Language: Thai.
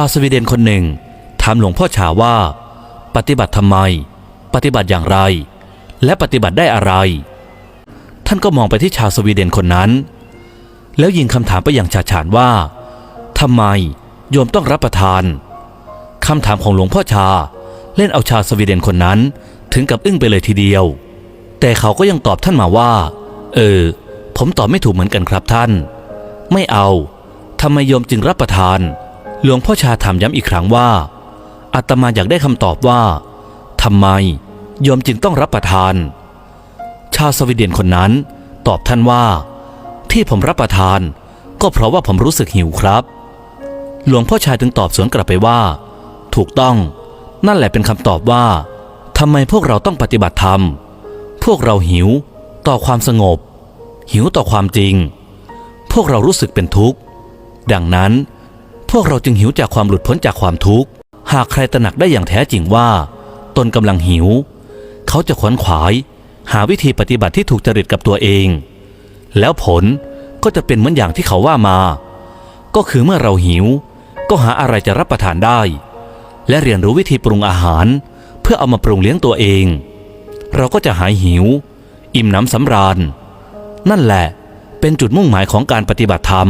าวสวีเดนคนหนึ่งถามหลวงพ่อชาว่า ปฏิบัติทำไม ปฏิบัติอย่างไร และปฏิบัติได้อะไร ท่านก็มองไปที่ชาวสวีเดนคนนั้น แล้วยิงคำถามไปอย่างฉาดฉานว่าทำไมโยมต้องรับประทานคำถามของหลวงพ่อชาเล่นเอาชาวสวีเดนคนนั้นถึงกับอึ้งไปเลยทีเดียว แต่เขาก็ยังตอบท่านมาว่า เออ ผมตอบไม่ถูกเหมือนกันครับท่าน ไม่เอาทำไมโยมจึงรับประทาน หลวงพ่อชาถามย้ำอีกครั้งว่าอาตมาอยากได้คำตอบว่าทำไมโยมจึงต้องรับประทาน ชาวสวีเดนคนนั้น ตอบท่านว่า ที่ผมรับประทาน ก็เพราะว่าผมรู้สึกหิวครับ หลวงพ่อชายถึงตอบสวนกลับไปว่า ถูกต้อง นั่นแหละเป็นคำตอบว่าทำไมพวกเราต้องปฏิบัติธรรม พวกเราหิวต่อความสงบ หิวต่อความจริง พวกเรารู้สึกเป็นทุกข์ ดังนั้น พวกเราจึงหิวจากความหลุดพ้นจากความทุกข์ หากใครตระหนักได้อย่างแท้จริงว่า ตนกำลังหิว เขาจะขวนขวาย หาวิธีปฏิบัติที่ถูกจริตกับตัวเอง แล้วผลก็จะเป็นเหมือนอย่างที่เขาว่ามา ก็คือเมื่อเราหิว ก็หาอะไรจะรับประทานได้ และเรียนรู้วิธีปรุงอาหาร เพื่อเอามาปรุงเลี้ยงตัวเอง เราก็จะหายหิว อิ่มน้ำสำราญ นั่นแหละเป็นจุดมุ่งหมายของการปฏิบัติธรรม